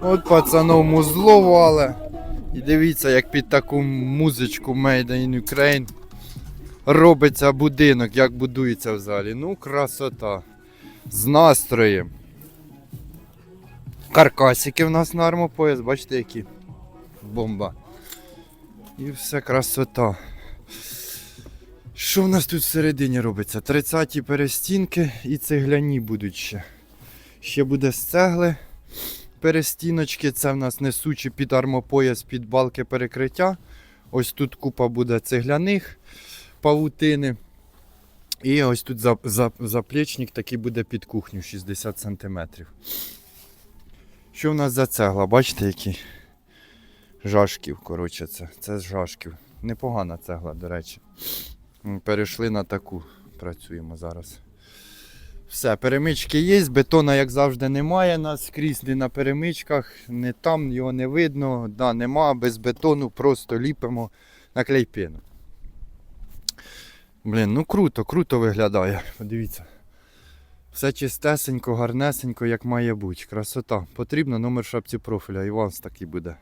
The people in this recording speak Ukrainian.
От пацанов музло. І дивіться, як під таку музичку Made in Ukraine робиться будинок, як будується в залі. Ну, красота. З настроєм. Каркасики в нас на армопояс, бачите, які бомба. І все красота. Що в нас тут всередині робиться? 30-ті перестінки і цегляні будуть ще. Ще буде з цегли. Перестіночки, це в нас несучі під армопояс, під балки перекриття. Ось тут купа буде цегляних павутини. І ось тут за, за, заплечник такий буде під кухню 60 см. Що в нас за цегла? Бачите, які? Жашків, коротше, це. Це з жашків. Непогана цегла, до речі. Перейшли на таку. Працюємо зараз. Все, перемички є, бетона, як завжди, немає. Нас не на перемичках, не там, його не видно. Да, нема, без бетону, просто ліпимо на клейпину. Блін, ну круто, круто виглядає. Подивіться. Все чистесенько, гарнесенько, як має бути. Красота. Потрібно номер шапці профіля, і у вас такий буде.